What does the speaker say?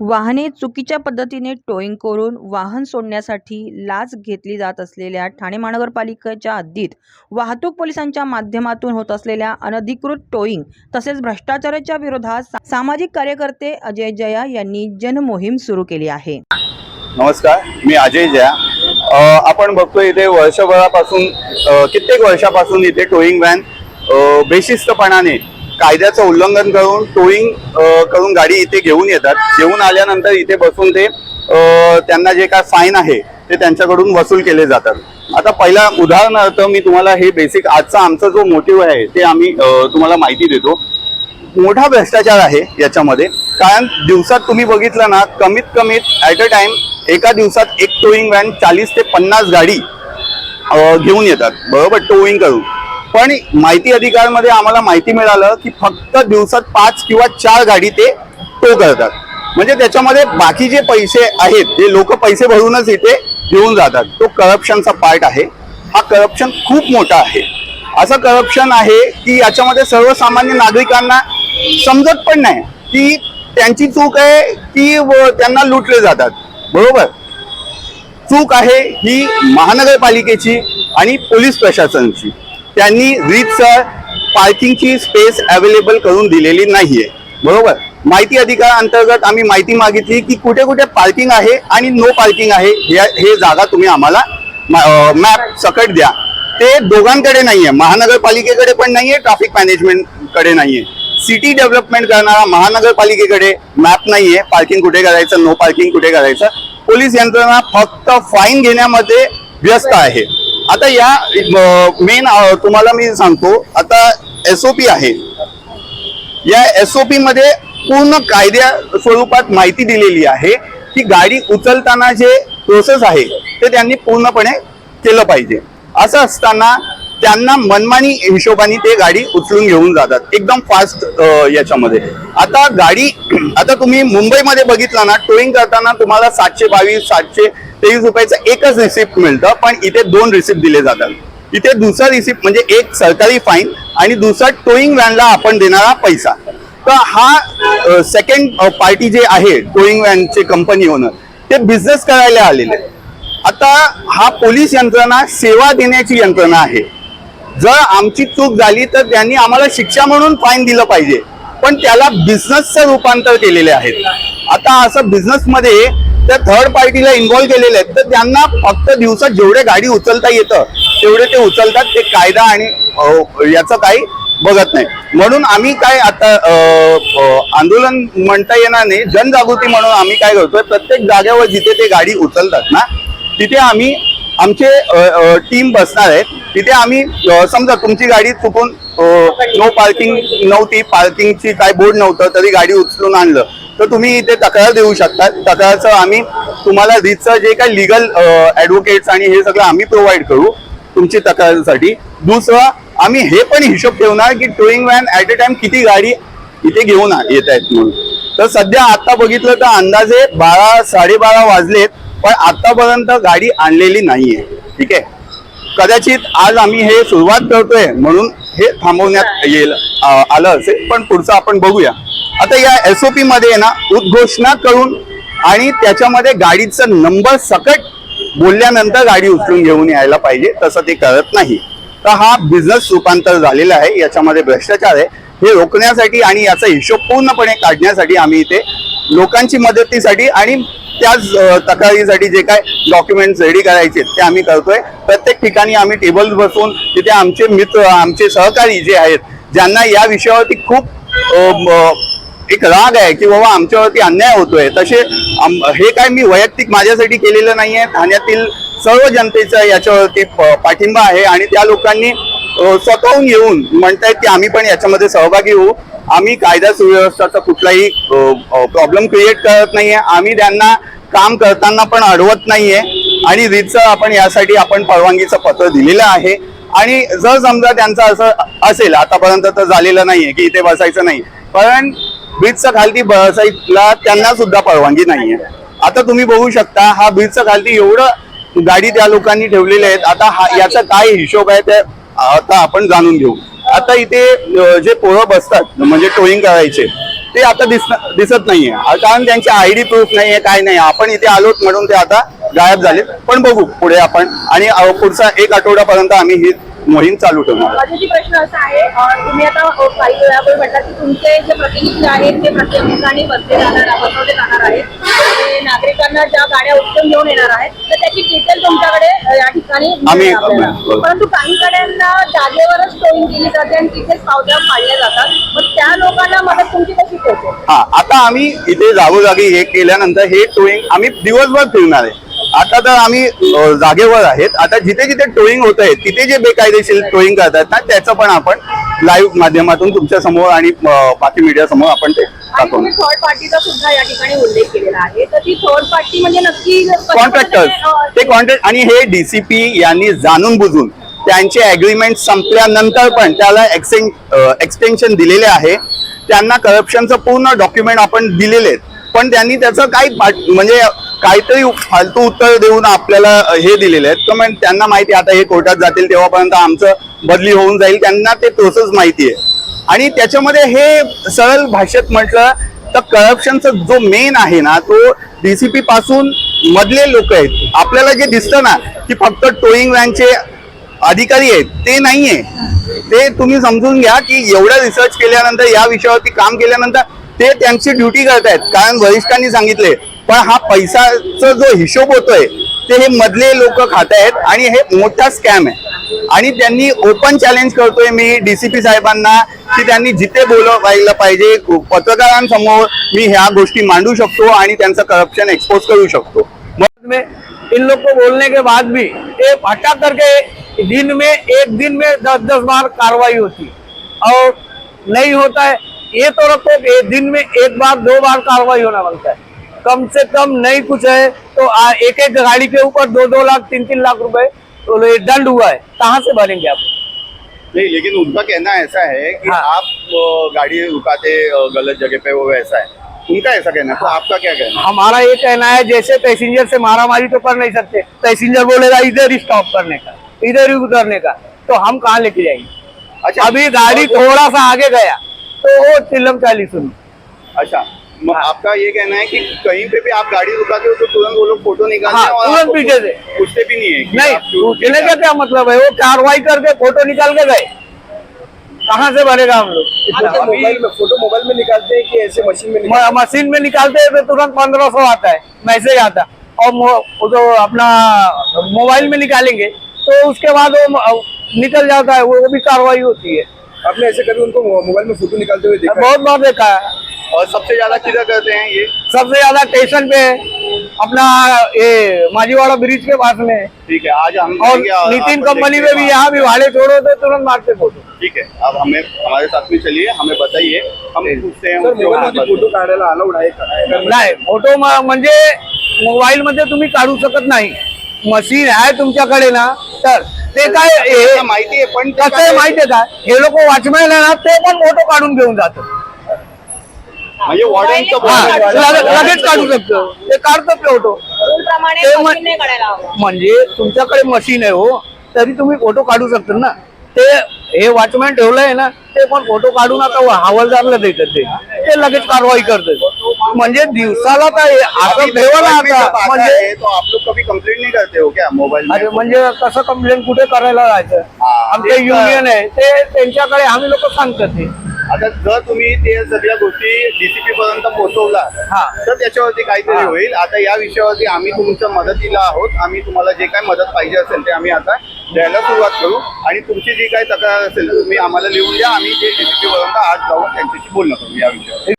वाहने चुकीच्या पद्धतीने टोईंग करून वाहन सोडण्यासाठी लाच घेतली जात असलेल्या ठाणे महानगरपालिकेच्या हद्दीत वाहतूक पोलिसांच्या माध्यमातून होत असलेल्या अनधिकृत टोईंग तसेच भ्रष्टाचाराच्या विरोधात सामाजिक कार्यकर्ते अजय जया यांनी जनमोहीम सुरू केली आहे. नमस्कार मी अजय जया. आपण बघतोय इथे वर्षभरापासून कित्येक वर्षापासून इथे टोईंग व्हॅन बेशिस्तपणाने कायद्याचं उल्लंघन करून टोईंग करून गाडी इथे घेऊन येतात. घेऊन आल्यानंतर इथे बसून ते त्यांना जे काय फाईन आहे ते त्यांच्याकडून वसूल केले जातात. आता पहिला उदाहरणार्थ मी तुम्हाला हे बेसिक आजचा आमचा जो मोटिव्ह आहे ते आम्ही तुम्हाला माहिती देतो. मोठा भ्रष्टाचार आहे याच्यामध्ये. कारण दिवसात तुम्ही बघितलं ना कमीत कमीत ॲट अ टाइम एका दिवसात एक टोईंग व्हॅन चाळीस ते पन्नास गाडी घेऊन येतात. बरोबर? टोईंग करून. पण माहिती अधिकारमध्ये आम्हाला माहिती मिळालं की फक्त दिवसात पाच किंवा चार गाडी ते टो करतात. म्हणजे त्याच्यामध्ये बाकी जे पैसे आहेत ते लोक पैसे भरूनच इथे घेऊन जातात तो करप्शनचा पार्ट आहे. हा करप्शन खूप मोठा आहे. असं करप्शन आहे की याच्यामध्ये सर्वसामान्य नागरिकांना समजत पण नाही की त्यांची चूक आहे की व त्यांना लुटले जातात. बरोबर? चूक आहे ही महानगरपालिकेची आणि पोलीस प्रशासनाची. त्यांनी रीतसर पार्किंगची स्पेस अवेलेबल करून दिलेली नाहीये. बरोबर? माहिती अधिकार अंतर्गत आम्ही माहिती मागितली की कुठे कुठे पार्किंग आहे आणि नो पार्किंग आहे हे हे जागा तुम्ही आम्हाला मॅप सकट द्या. ते दोघांकडे नाहीये. महानगरपालिकेकडे पण नाहीये ट्रॅफिक मॅनेजमेंटकडे नाहीये. सिटी डेव्हलपमेंट करणारा महानगरपालिकेकडे मॅप नाहीये. पार्किंग कुठे करायचं नो पार्किंग कुठे करायचं? पोलीस यंत्रणा फक्त फाईन घेण्यामध्ये व्यस्त आहे. आता या मेन तुम्हाला मी सांगतो आता एसओपी आहे. या एसओपी मध्ये पूर्ण कायद्या स्वरूपात माहिती दिलेली आहे की गाडी उचलताना जे प्रोसेस आहे ते त्यांनी पूर्णपणे केलं पाहिजे. असं असताना त्यांना मनमानी हिशोबाने ते गाडी उचलून घेऊन जातात. एकदम फास्ट याच्यामध्ये. आता गाडी आता तुम्ही मुंबईमध्ये बघितला ना टोईंग करताना तुम्हाला सातशे बावीस सातशे तेवीस रुपयाचं एकच रिसिप्ट मिळतं पण इथे दोन रिसिप्ट दिले जातात. इथे दुसरा रिसिप्ट म्हणजे एक सरकारी फाईन आणि दुसरा टोईंग व्हॅनला आपण देणारा पैसा. तर हा सेकंड पार्टी जे आहे टोईंग व्हॅनचे कंपनी ओनर ते बिझनेस करायला आलेले आता हा पोलीस यंत्रणा सेवा देण्याची यंत्रणा आहे. जर आमची चूक झाली तर त्यांनी आम्हाला शिक्षा म्हणून फाईन दिलं पाहिजे. पण त्याला बिझनेसचं रूपांतर केलेले आहेत. आता असं बिझनेसमध्ये त्या थर्ड पार्टीला इन्व्हॉल्व केलेले आहेत. तर त्यांना फक्त दिवसात जेवढे गाडी उचलता येतं तेवढे ते उचलतात. ते कायदा आणि याचं काही बघत नाही. म्हणून आम्ही काय आता आंदोलन म्हणता येणार नाही. जनजागृती म्हणून आम्ही काय करतोय प्रत्येक जागेवर जिथे ते गाडी उचलतात ना तिथे आम्ही आमचे टीम बसणार आहेत. तिथे आम्ही समजा तुमची गाडी चुकून नो पार्किंग नव्हती पार्किंगची काय बोर्ड नव्हतं तरी गाडी उचलून आणलं. तर तुम्ही इथे तक्रार देऊ शकता तक्रारचं आम्ही तुम्हाला रीतचं जे काही लिगल ऍडव्होकेट्स आणि हे सगळं आम्ही प्रोव्हाइड करू तुमची तक्रारीसाठी. दुसरं आम्ही हे पण हिशोब ठेवणार की towing van at a time किती गाडी इथे घेऊन येत आहेत म्हणून. तर सध्या आता बघितलं तर अंदाजे बारा साडेबारा वाजलेत पण आतापर्यंत गाडी आणलेली नाहीये. ठीक आहे? कदाचित आज आम्ही हे सुरुवात करतोय म्हणून हे थांबवण्यात येईल आलं असेल. पण पुढचं आपण बघूया. आता या एसओपी मध्ये ना उद्घोषणा करून आणि त्याच्यामध्ये गाडीचा नंबर सकट बोलल्यानंतर गाडी उचलून घेऊन यायला पाहिजे तसं ते करत नाही. तर हा बिझनेस रूपांतर झालेला आहे याच्यामध्ये भ्रष्टाचार आहे. हे रोखण्यासाठी आणि याचा हिशोब पूर्णपणे काढण्यासाठी आम्ही इथे लोकांची मदतीसाठी आणि त्याच तक्रारीसाठी जे काय डॉक्युमेंट्स रेडी करायचे ते आम्ही करतोय. प्रत्येक ठिकाणी आम्ही टेबल्स बसून तिथे आमचे मित्र आमचे सहकारी जे आहेत ज्यांना या विषयावरती खूप एक राग आहे की बाबा आमच्यावरती अन्याय होतोय. तसे हे काय मी वैयक्तिक माझ्यासाठी केलेलं नाही आहे ठाण्यातील सर्व जनतेचा याच्यावरती पाठिंबा आहे आणि त्या लोकांनी स्वतःहून येऊन म्हणतायत की आम्ही पण याच्यामध्ये सहभागी होऊ. आम्ही कायदा सुव्यवस्थाचा कुठलाही प्रॉब्लेम क्रिएट करत नाहीये. आम्ही त्यांना काम करताना पण अडवत नाहीये. आणि रीतसर आपण यासाठी आपण परवानगीचं पत्र दिलेलं आहे. आणि जर समजा त्यांचं असं असेल आतापर्यंत तर झालेलं नाहीये की इथे बसायचं नाही. पण ब्रिजच्या खालती बसायला त्यांना सुद्धा परवानगी नाहीये. आता तुम्ही बघू शकता हा ब्रिजच्या खालती एवढं गाडी त्या लोकांनी ठेवलेली आहेत. आता हा याचा काय हिशोब आहे ते आता आपण जाणून घेऊ. आता इथे जे पोरं बसतात म्हणजे टोईंग करायचे ते आता दिस दिसत नाहीये. कारण त्यांची आय डी प्रूफ नाहीये काय नाही. आपण इथे आलोत म्हणून ते आता गायब झालेत पण बघू पुढे आपण. आणि पुढचा एक आठवड्यापर्यंत आम्ही ही मोहीम चालू ठेवणार माझ्याशी प्रश्न असा आहे अं, तुम्ही आता काही वेळापूर्वी म्हटलं की तुमचे जे प्रतिनिधी आहेत ते प्रत्येक ठिकाणी बसले जाणार बसवले जाणार आहेत. नागरिकांना ज्या गाड्या उचलून घेऊन येणार आहेत तर त्याची डिटेल तुमच्याकडे अं, या ठिकाणी मिळेल आम्ही- आपल्याला. आम्ही- परंतु काही गाड्यांना जागेवरच टोईंग केली जाते आणि तिथेच पावत्या पाडल्या जातात. मग त्या लोकांना मदत तुमची कशी पोहोचेल? हा आता आम्ही इथे जागोजागी हे केल्यानंतर हे टोईंग आम्ही दिवसभर फिरणार आहे. आता तर आम्ही जागेवर आहेत. आता जिथे जिथे टोईंग होत आहे तिथे जे बेकायदेशीर टोईंग करतात ना त्याचं पण आपण लाईव्ह माध्यमातून तुमच्यासमोर आणि बाकी मीडिया समोर आपण ते आणि तुम्ही दाखवणार थर्ड पार्टीचा सुद्धा या ठिकाणी उल्लेख केलेला आहे. तर ती थर्ड पार्टी म्हणजे नक्की कॉन्ट्रॅक्टर्स अं, ते कॉन्ट्रॅक्ट आणि हे डीसीपी यांनी जाणून बुजून त्यांचे अग्रीमेंट संपल्यानंतर पण त्याला एक्सें एक्सटेन्शन दिलेले आहे. त्यांना करप्शनचं पूर्ण डॉक्युमेंट आपण दिलेले आहेत. पण त्यांनी त्याचं काही म्हणजे काहीतरी फालतू उत्तर देऊन आपल्याला हे दिलेले आहेत. तर मग त्यांना माहिती आहे आता हे कोर्टात जातील तेव्हापर्यंत आमचं बदली होऊन जाईल त्यांना ते प्रोसेस माहिती आहे. आणि त्याच्यामध्ये हे सरळ भाषेत म्हटलं तर करप्शनचा जो मेन आहे ना तो डीसीपी पासून मधले लोक आहेत. आपल्याला जे दिसतं ना की फक्त टोईंग व्हॅनचे अधिकारी आहेत ते नाही आहे ते तुम्ही समजून घ्या की एवढ्या रिसर्च केल्यानंतर या विषयावरती काम केल्यानंतर ते त्यांची ड्युटी करतायत. कारण वरिष्ठांनी सांगितले पण हा पैसाचा जो हिशोब होतोय ते हे मधले लोक खात आहेत आणि हे मोठा स्कॅम आहे. आणि त्यांनी ओपन चॅलेंज करतोय मी डीसीपी साहेबांना की त्यांनी जिथे बोलवायला पाहिजे पत्रकारांसमोर मी ह्या गोष्टी मांडू शकतो आणि त्यांचं करप्शन एक्सपोज करू शकतो. इन लोग को बोलने के बाद भी ये हटा करके दिन में एक दिन में दस दस बार कार्रवाई होती। और नहीं होता है ये तो रखो दिन में एक बार दो बार कार्रवाई होना बनता है। कम से कम नहीं कुछ है तो आ, एक एक गाड़ी के ऊपर दो दो लाख तीन तीन लाख रुपए तो दंड हुआ है। कहाँ से भरेंगे आप? नहीं लेकिन उनका कहना ऐसा है कि हाँ। आप गाड़ी रुकाते गलत जगह पे वो ऐसा है। उनका ऐसा कहना है तो आपका क्या कहना है? हमारा ये कहना है जैसे पैसेंजर से मारामारी तो कर नहीं सकते पैसेंजर बोलेगा इधर ही स्टॉप करने का इधर ही उतरने का। तो हम कहाँ लेके जाएँगे? अच्छा अभी गाड़ी थोड़ा सा आगे गया तो वो चिल्लम चालीस सुनी। अच्छा। आपका ये कहना है कि कहीं पे भी आप गाड़ी रुकाते हो तो तुरंत वो लोग फ़ोटो निकालते हाँ, हैं और तुरंत पीछे से। पूछते भी नहीं है नहीं पूछने का क्या? मतलब है? वो कार्रवाई करके फ़ोटो निकाल के गए। कहाँ से भरेगा हम लोग? मोबाइल में फ़ोटो मोबाइल में निकालते हैं कि ऐसे मशीन में निकालते म- मशीन में निकालते हैं तो तुरंत पंद्रह सौ आता है मैसेज आता है। और वो जो अपना मोबाइल में निकालेंगे तो उसके बाद वो निकल जाता है वो वो भी कार्रवाई होती है। आपने ऐसे कभी उनको मोबाइल में फ़ोटो निकालते हुए देखा बहुत बार देखा है। और सबसे ज़्यादा किधर करते हैं ये? सबसे ज़्यादा स्टेशन पे अपना ये माजीवाड़ा ब्रिज के पास में। ठीक है आज हम और नितिन कंपनी में भी यहाँ भी भाड़े छोड़ो तो तुरंत मारते फ़ोटो ठीक है अब हमें हमारे साथ में चलिए हमें बताइए हम पूछते हैं सर। फ़ोटो काढायला अलाउड आहे का नाही फ़ोटो म- म्हणजे मोबाईल मध्ये तुम्ही काढू शकत नाही. मशीन आहे तुमच्याकडे ना तर ते काय हे माहिती आहे पण कसं आहे का? हे लोक वॉचमॅन आहे ना ते पण फ़ोटो काढून घेऊन जातो म्हणजे वॉर्डनचं लगेच काढू शकतो ते काढतो फोटो ते म्हणजे तुमच्याकडे मशीन आहे हो. तरी तुम्ही फोटो काढू शकता ना. ते हे वॉचमॅन ठेवलंय ना ते पण फोटो काढून आता हवालदारला देतात ते. ते लगेच कारवाई करतात. म्हणजे दिवसाला असं ठेवा ना मोबाइल में जब आता आता म्हणजे तो आप लोग कभी कंप्लेंट नहीं करते हो क्या? मोबाइल में अरे म्हणजे कसं कंप्लेंट कुठे करायला जायचं? हा, आमचे तर- युनियन आहे. ते त्यांच्याकडे आम्ही लोक सांगतात ते आता जर तुम्ही ते सगळ्या गोष्टी डीसीपी पर्यंत पोहोचवला हा. तर त्याच्यावरती काहीतरी. होईल. आता या विषयावरती आम्ही तुमच्या मदतीला आहोत. आम्ही तुम्हाला जे काय मदत पाहिजे असेल ते आम्ही आता द्यायला सुरुवात करू. आणि तुमची जी काही तक्रार असेल तुम्ही आम्हाला लिहून द्या. आम्ही ते डीसीपी पर्यंत आज जाऊन त्यांच्याशी बोलणं करू या विषयावर.